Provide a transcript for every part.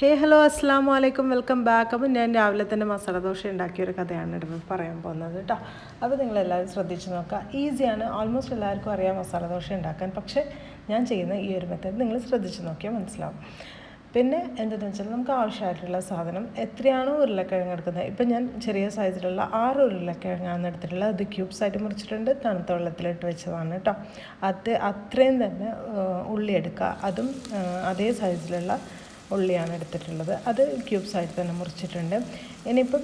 ഹേ hello അസ്സാം വലൈക്കും welcome back അപ്പം ഞാൻ രാവിലെ തന്നെ മസാല ദോശ ഉണ്ടാക്കിയ ഒരു കഥയാണ് ഇവിടെ പറയാൻ പോകുന്നത് കേട്ടോ. അപ്പോൾ നിങ്ങളെല്ലാവരും ശ്രദ്ധിച്ച് നോക്കുക. ഈസിയാണ് ഓൾമോസ്റ്റ് എല്ലാവർക്കും അറിയാം മസാല ദോശ ഉണ്ടാക്കാൻ. പക്ഷേ ഞാൻ ചെയ്യുന്ന ഈ ഒരു മെത്തേഡ് നിങ്ങൾ ശ്രദ്ധിച്ച് നോക്കിയാൽ മനസ്സിലാവും. പിന്നെ എന്തെന്ന് വെച്ചാൽ നമുക്ക് ആവശ്യമായിട്ടുള്ള സാധനം എത്രയാണോ ഉരുളക്കിഴങ്ങ് എടുക്കുന്നത്. ഇപ്പം ഞാൻ ചെറിയ സൈസിലുള്ള ആറ് ഉരുളക്കിഴങ്ങാണ് എടുത്തിട്ടുള്ളത്. അത് ക്യൂബ്സ് ആയിട്ട് മുറിച്ചിട്ടുണ്ട്. തണുത്ത വെള്ളത്തിലിട്ട് വെച്ചതാണ് കേട്ടോ. അത് അത്രയും തന്നെ ഉള്ളി എടുക്കുക. അതും അതേ സൈസിലുള്ള ഉള്ളിയാണ് എടുത്തിട്ടുള്ളത്. അത് ക്യൂബ്സ് ആയിട്ട് തന്നെ മുറിച്ചിട്ടുണ്ട്. ഇനിയിപ്പം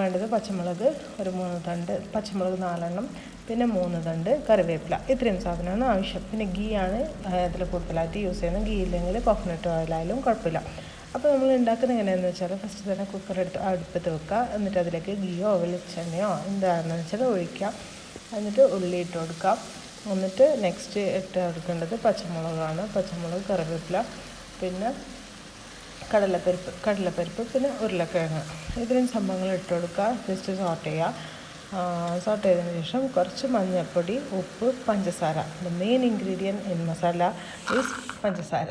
വേണ്ടത് പച്ചമുളക് ഒരു മൂന്ന് തണ്ട് പച്ചമുളക് നാലെണ്ണം പിന്നെ മൂന്ന് തണ്ട് കറിവേപ്പില. ഇത്രയും സാധനമാണ് ആവശ്യം. പിന്നെ ഗീ ആണ് അതിൽ കൂടുതലായിട്ട് യൂസ് ചെയ്യുന്നത്. ഗീ ഇല്ലെങ്കിൽ കോക്കനട്ട് ഓയിലായാലും കുഴപ്പമില്ല. അപ്പോൾ നമ്മൾ ഉണ്ടാക്കുന്നത് എങ്ങനെയാണെന്ന് വെച്ചാൽ ഫസ്റ്റ് തന്നെ കുക്കർ എടുത്ത് അടുപ്പത്ത് വെക്കുക. എന്നിട്ട് അതിലേക്ക് ഗീയോ വെളിച്ചെണ്ണയോ എന്താണെന്ന് വെച്ചാൽ ഒഴിക്കുക. എന്നിട്ട് ഉള്ളി ഇട്ട് കൊടുക്കുക. എന്നിട്ട് നെക്സ്റ്റ് ഇട്ട് കൊടുക്കേണ്ടത് പച്ചമുളകാണ്. പച്ചമുളക് കറിവേപ്പില പിന്നെ കടലപ്പരിപ്പ് കടലപ്പരിപ്പ് പിന്നെ ഉരുളക്കിഴങ്ങ്. ഇത്രയും സംഭവങ്ങൾ ഇട്ട് കൊടുക്കുക. ജസ്റ്റ് സോട്ട് ചെയ്യുക. സോട്ട് ചെയ്തതിന് ശേഷം കുറച്ച് മഞ്ഞൾപ്പൊടി ഉപ്പ് പഞ്ചസാര. The main ingredient in masala is panchasara.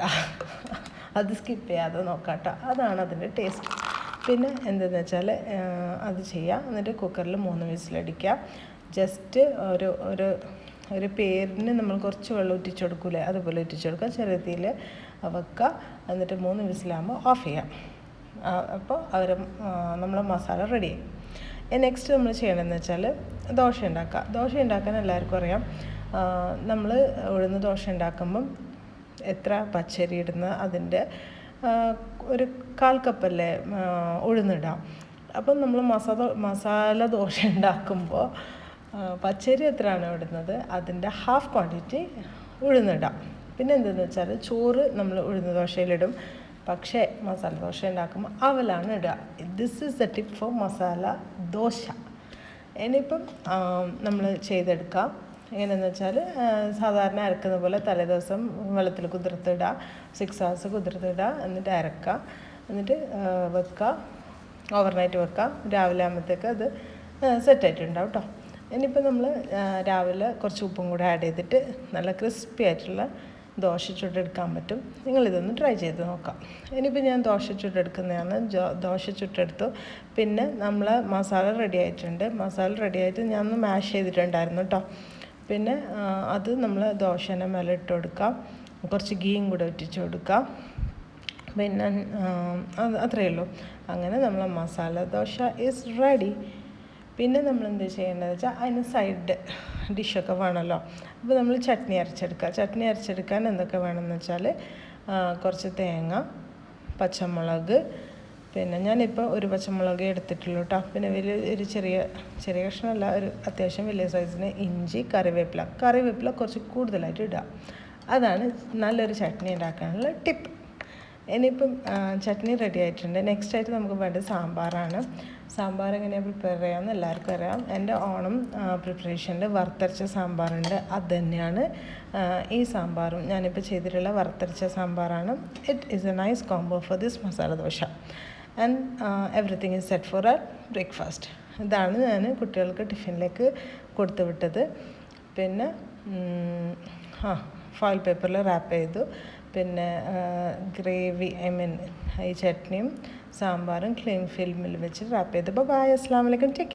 അത് സ്കിപ്പ് ചെയ്യാതെ നോക്കാട്ടോ അതാണ് അതിന്റെ ടേസ്റ്റ് പിന്നെ എന്തെന്ന് വെച്ചാൽ അത് ചെയ്യുക. എന്നിട്ട് കുക്കറിൽ മൂന്ന് വിസിലടിക്കുക ജസ്റ്റ് ഒരു ഒരു ഒരു പേരിന് നമ്മൾ കുറച്ച് വെള്ളം ഉറ്റിച്ച് കൊടുക്കൂലേ? അതുപോലെ ഉറ്റിച്ച് കൊടുക്കുക ചെറിയ തീയിൽ വെക്കുക എന്നിട്ട് മൂന്ന് വിസിലാകുമ്പോൾ ഓഫ് ചെയ്യാം. അപ്പോൾ അവർ നമ്മളെ മസാല റെഡിയായി നെക്സ്റ്റ് നമ്മൾ ചെയ്യണമെന്ന് വെച്ചാൽ ദോശ ഉണ്ടാക്കുക ദോശ ഉണ്ടാക്കാൻ എല്ലാവർക്കും അറിയാം. നമ്മൾ ഉഴുന്ന് ദോശ ഉണ്ടാക്കുമ്പം എത്ര പച്ചരി ഇടുന്ന അതിന്റെ ഒരു കാൽ കപ്പല്ലേ ഉഴുന്നിടാം അപ്പം നമ്മൾ മസാല മസാല ദോശ ഉണ്ടാക്കുമ്പോൾ പച്ചരി എത്രയാണോ ഇടുന്നത്? അതിന്റെ ഹാഫ് ക്വാണ്ടിറ്റി ഉഴുന്നിടാം. പിന്നെ എന്തെന്ന് വെച്ചാൽ ചോറ് നമ്മൾ ഉഴുന്ന് ദോശയിലിടും. പക്ഷേ മസാല ദോശ ഉണ്ടാക്കുമ്പോൾ അവലാണ് ഇടുക. This is a tip for masala dosa. ഇനിയിപ്പം നമ്മൾ ചെയ്തെടുക്കാം. എങ്ങനെയെന്ന് വെച്ചാൽ സാധാരണ അരക്കുന്ന പോലെ തലേദിവസം വെള്ളത്തിൽ കുതിർത്തിടുക. Six hours കുതിർത്തിടുക. എന്നിട്ട് അരക്കുക. എന്നിട്ട് വെക്കുക. ഓവർനൈറ്റ് വെക്കുക. രാവിലെ ആകുമ്പോഴത്തേക്ക് അത് സെറ്റായിട്ടുണ്ടാവും കേട്ടോ ഇനിയിപ്പോൾ നമ്മൾ രാവിലെ കുറച്ച് ഉപ്പും കൂടെ ആഡ് ചെയ്തിട്ട് നല്ല ക്രിസ്പി ആയിട്ടുള്ള ദോശ ചുട്ടെടുക്കാൻ പറ്റും. നിങ്ങളിതൊന്ന് ട്രൈ ചെയ്ത് നോക്കാം. ഇനിയിപ്പോൾ ഞാൻ ദോശ ചുട്ടെടുക്കുന്നതാണ് ദോശ ചുട്ടെടുത്തു പിന്നെ നമ്മൾ മസാല റെഡി ആയിട്ടുണ്ട്. മസാല റെഡി ആയിട്ട് ഞാൻ ഒന്ന് മാഷ് ചെയ്തിട്ടുണ്ടായിരുന്നു കേട്ടോ പിന്നെ അത് നമ്മൾ ദോശേനെ മേലെ ഇട്ട് കൊടുക്കാം. കുറച്ച് ഗീയും കൂടെ ഒറ്റിച്ച് കൊടുക്കാം. പിന്നെ അത് അത്രയേ ഉള്ളൂ. അങ്ങനെ നമ്മൾ മസാല ദോശ ഈസ് റെഡി പിന്നെ നമ്മൾ എന്ത് ചെയ്യേണ്ടത് വെച്ചാൽ അതിന് സൈഡ് ഡിഷൊക്കെ വേണമല്ലോ അപ്പോൾ നമ്മൾ ചട്നി അരച്ചെടുക്കുക ചട്നി അരച്ചെടുക്കാൻ എന്തൊക്കെ വേണമെന്ന് വെച്ചാൽ കുറച്ച് തേങ്ങ പച്ചമുളക് പിന്നെ ഞാനിപ്പോൾ ഒരു പച്ചമുളക് എടുത്തിട്ടുള്ളൂ കേട്ടോ പിന്നെ വലിയ ഒരു ചെറിയ ചെറിയ കഷ്ണമല്ല ഒരു അത്യാവശ്യം വലിയ സൈസിന് ഇഞ്ചി കറിവേപ്പില. കറിവേപ്പില കുറച്ച് കൂടുതലായിട്ട് ഇടുക അതാണ് നല്ലൊരു ചട്നി ഉണ്ടാക്കാനുള്ള ടിപ്പ് ഇനിയിപ്പം ചട്നി റെഡി ആയിട്ടുണ്ട്. നെക്സ്റ്റ് ആയിട്ട് നമുക്ക് വേണ്ടത് സാമ്പാറാണ്. സാമ്പാർ എങ്ങനെയാണ് പ്രിപ്പയർ ചെയ്യാമെന്ന് എല്ലാവർക്കും അറിയാം. എന്റെ ഓണം പ്രിപ്പറേഷനിൽ വറുത്തരച്ച സാമ്പാറുണ്ട്. അത് തന്നെയാണ് ഈ സാമ്പാറും. ഞാനിപ്പോൾ ചെയ്തിട്ടുള്ള വറുത്തരച്ച സാമ്പാറാണ്. It is a nice combo for this masala dosa. And everything is set for a breakfast ഇതാണ് ഞാൻ കുട്ടികൾക്ക് ടിഫിനിലേക്ക് കൊടുത്തു വിട്ടത്. പിന്നെ ആ ഫോയിൽ പേപ്പറിൽ റാപ്പ് ചെയ്തു. പിന്നെ ഗ്രേവി ഐ മീൻ ഈ ചട്നിയും സാമ്പാറും ക്ലീൻ ഫിൽമിൽ വെച്ച് റാപ്പ് ചെയ്തു. ബായ് അസ്സാം വലൈക്കും ടേക്ക്